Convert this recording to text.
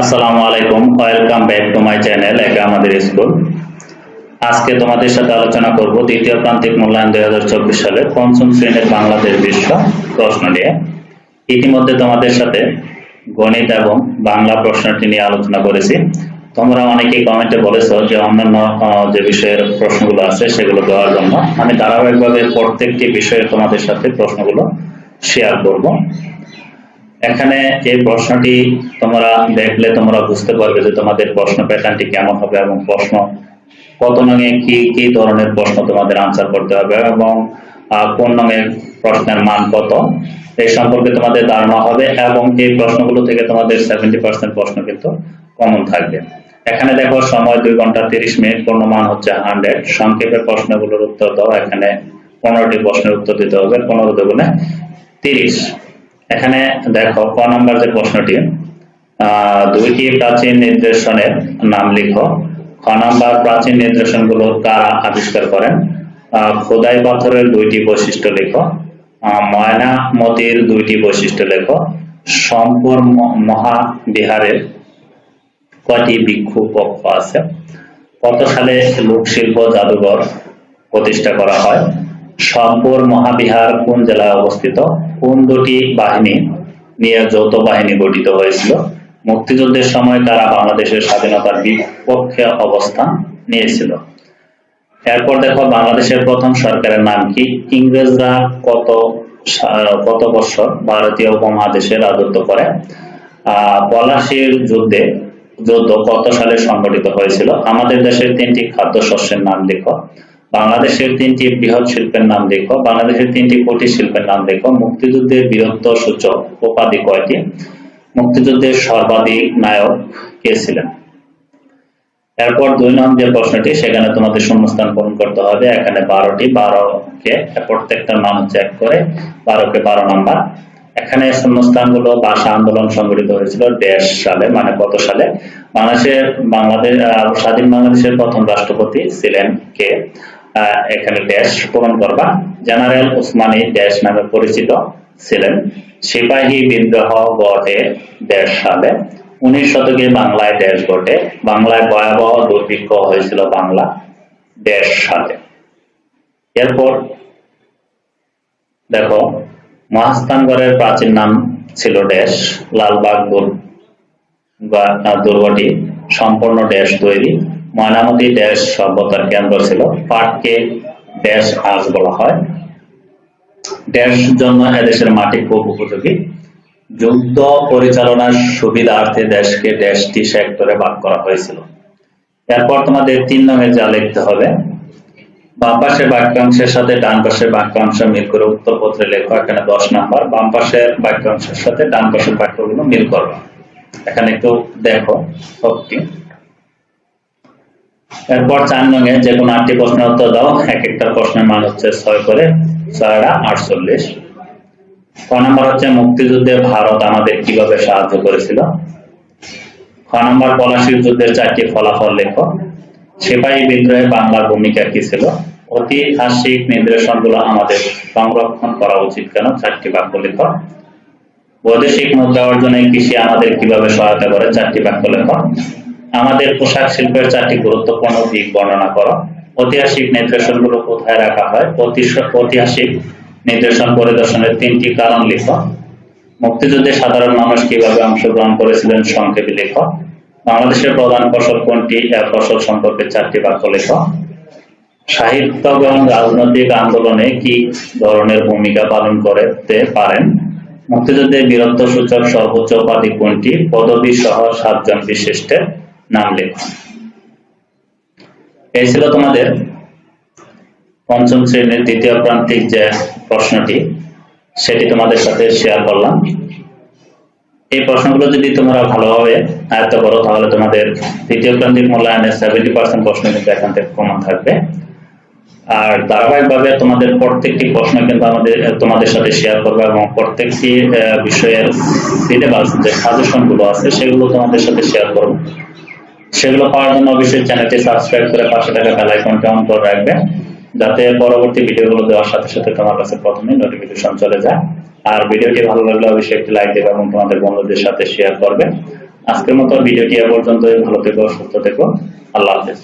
আসসালামু আলাইকুম, welcome back to my channel, একা আমাদের স্কুল। আজকে তোমাদের সাথে আলোচনা করব দ্বিতীয় প্রান্তিক মূল্যায়ন দুই হাজার চব্বিশ সালে পঞ্চম শ্রেণির বাংলাদেশ বিশ্ব প্রশ্ন নিয়ে। ইতিমধ্যে তোমাদের সাথে গণিত এবং বাংলা প্রশ্নটি নিয়ে আলোচনা করেছি। তোমরা অনেকেই কমেন্টে বলেছ যে অন্যান্য যে বিষয়ের প্রশ্নগুলো আছে সেগুলো দেওয়ার জন্য। আমি ধারাবাহিকভাবে প্রত্যেকটি বিষয়ে তোমাদের সাথে প্রশ্নগুলো শেয়ার করব। এখানে এই প্রশ্নটি তোমরা দেখলে তোমরা বুঝতে পারবে যে তোমাদের প্রশ্ন প্যাটার্নটি কেমন হবে এবং প্রশ্ন কত নঙে কি কি ধরনের প্রশ্ন তোমাদের আনসার করতে হবে এবং কোন নঙের প্রশ্নের মান কত। এই সম্পর্কে তোমাদের ধারণা হবে এবং এই প্রশ্নগুলো থেকে তোমাদের সেভেন্টি পার্সেন্ট প্রশ্ন কিন্তু কমন থাকবে। এখানে দেখো, সময় দুই ঘণ্টা তিরিশ মিনিট পূর্ণ মান হচ্ছে হান্ড্রেড সংক্ষেপে প্রশ্নগুলোর উত্তর দাও। এখানে পনেরোটি প্রশ্নের উত্তর দিতে হবে, পনেরো দুগুণে তিরিশ। এখানে দেখো ক নম্বর যে প্রশ্নটি দুইটি প্রাচীন নির্দেশনের নাম লিখো। খ নম্বর প্রাচীন নির্দেশনগুলো কারা আবিষ্কার করেন? খোদাই পাথরের দুইটি বৈশিষ্ট্য লেখো। আহ, ময়নামতির দুইটি বৈশিষ্ট্য লেখো। সম্পর ম- মহাবিহারের কয়টি ভিক্ষু পক্ষ আছে? কত সালে লোকশিল্প জাদুঘর প্রতিষ্ঠা করা হয়? সম্পর মহাবিহার কোন জেলায় অবস্থিত? কোন দুটি বাহিনী নিয়ে যৌথ বাহিনী গঠিত হয়েছিল? মুক্তিযুদ্ধের সময় তারা বাংলাদেশের স্বাধীনতার বিপক্ষে অবস্থান নিয়েছিল। এরপর দেখো, বাংলাদেশের প্রথম সরকারের নাম কি? ইংরেজরা কত কত বছর ভারতীয় উপমহাদেশে রাজত্ব করে? পলাশির যুদ্ধে যুদ্ধ কত সালে সংগঠিত হয়েছিল? আমাদের দেশের তিনটি খাদ্যশস্যের নাম লেখো বাংলাদেশের তিনটি বৃহৎ শিল্পের নাম লেখো। বাংলাদেশের তিনটি কুটির শিল্পের নাম লেখো। মুক্তিযুদ্ধের বীরত্ব সূচক উপাধি কয়টি? মুক্তিযুদ্ধের সর্বাধিক নায়ক কে ছিলেন? এরপর দুই নং যে প্রশ্নটি, সেখানে তোমাদের শূন্যস্থান পূরণ করতে হবে। এখানে বারোটি, বারো কে প্রত্যেকটার মান হচ্ছে এক করে। কে বারো নাম্বার। এখানে শূন্যস্থানগুলো ভাষা আন্দোলন সংগঠিত হয়েছিল দেশ সালে মানে কত সালে। বাংলাদেশের, বাংলাদেশ স্বাধীন বাংলাদেশের প্রথম রাষ্ট্রপতি ছিলেন কে? এখানে দেশ পূরণ করবা। জেনারেল উসমানী দেশ নামে পরিচিত ছিলেন। সিপাহী বিদ্রোহ গড়ে দেশ সালে। উনিশ শতকে বাংলায় দেশ ঘটে বাংলায় ভয়াবহ দুর্ভিক্ষ হয়েছিল বাংলা দেশ সালে। এরপর দেখো মহাস্থানগড়ের প্রাচীন নাম ছিল ড্যাশ লালবাগ দুর্গটি সম্পূর্ণ ড্যাশ তৈরি। ময়নামতি ড্যাশ সভ্যতার কেন্দ্র ছিল, পাটকে ড্যাশ আজ বলা হয়। ড্যাশ জন্য এদেশের মাটি খুব উপযোগী। যুদ্ধ পরিচালনার সুবিধার্থে দেশকে দেশটি সেক্টরে ভাগ করা হয়েছিল। এরপর তোমাদের তিন নামে যা লিখতে হবে। বাম পাশের বাক্যাংশের সাথে ডান পাশের বাক্যাংশ মিল করে উত্তরপত্রে লেখো, এখানে দশ নাম্বার। বাম পাশের বাক্যাংশের সাথে ডান পাশের বাক্যগুলো মিল করো এখানে একটু দেখো সবটি এরপর চার নঙে যে কোনো আটটি প্রশ্নের উত্তর দাও, এক একটা প্রশ্নের মান হচ্ছে ছয় করে ছয়টা আটচল্লিশ। ক নাম্বার হচ্ছে মুক্তিযুদ্ধে ভারত আমাদের কীভাবে সাহায্য করেছিল? খ নাম্বার পলাশির যুদ্ধের চারটি ফলাফল লেখো। সিপাহী বিদ্রোহে বাংলার ভূমিকা কি ছিল? ঐতিহাসিক নির্দেশনগুলো আমাদের সংরক্ষণ করা উচিত কেন? চারটি বাক্য লেখো। বৈদেশিক মুদ্রা অর্জনে কৃষি আমাদের কীভাবে সহায়তা করে? চারটি বাক্য লেখো। আমাদের পোশাক শিল্পের চারটি গুরুত্বপূর্ণ দিক বর্ণনা করো। ঐতিহাসিক নির্দেশনগুলো কোথায় রাখা হয়? ঐতিহাসিক নির্দেশন পরিদর্শনের তিনটি কারণ লিখো। মুক্তিযুদ্ধে সাধারণ মানুষ কীভাবে অংশগ্রহণ করেছিলেন সংক্ষেপে লেখো। বাংলাদেশের প্রধান ফসল কোনটি? এ ফসল সম্পর্কে চারটি বাক্য লেখো। সাহিত্য এবং রাজনৈতিক আন্দোলনে কি ধরনের ভূমিকা পালন করতে পারেন? মুক্তিযুদ্ধের বীরত্ব সূচক সর্বোচ্চ উপাধি কোনটি? পদবী সহ সাতজন বিশিষ্টের নাম লেখো। এই ছিল তোমাদের পঞ্চম শ্রেণির দ্বিতীয় প্রান্তিক যে প্রশ্নটি, সেটি তোমাদের সাথে শেয়ার করলাম। এই প্রশ্নগুলো যদি তোমরা ভালোভাবে আয়ত্ত করো, তাহলে তোমাদের দ্বিতীয় প্রান্তিক মূল্যায়নের সেভেন্টি পার্সেন্ট প্রশ্ন কিন্তু এখান থেকে কমন থাকবে। আর ধারাবাহিকভাবে তোমাদের প্রত্যেকটি প্রশ্ন কিন্তু আমাদের, তোমাদের সাথে শেয়ার করবে এবং প্রত্যেকটি বিষয়ের সিলেবাস যে সাজেশনগুলো আছে, সেগুলো তোমাদের সাথে শেয়ার করব। সেগুলো পাওয়ার জন্য অবশ্যই চ্যানেলটি সাবস্ক্রাইব করে পাশে থাকা বেল আইকনটি অন করে রাখবে, যাতে পরবর্তী ভিডিওগুলো দেওয়ার সাথে সাথে তোমার কাছে প্রথমে নোটিফিকেশন চলে যায়। আর ভিডিওটি ভালো লাগলে অবশ্যই একটি লাইক দেবে এবং তোমাদের বন্ধুদের সাথে শেয়ার করবে। আজকের মতো ভিডিওটি এ পর্যন্তই, ভালো থেকো, সুস্থ থেকো, আল্লাহ হাফেজ।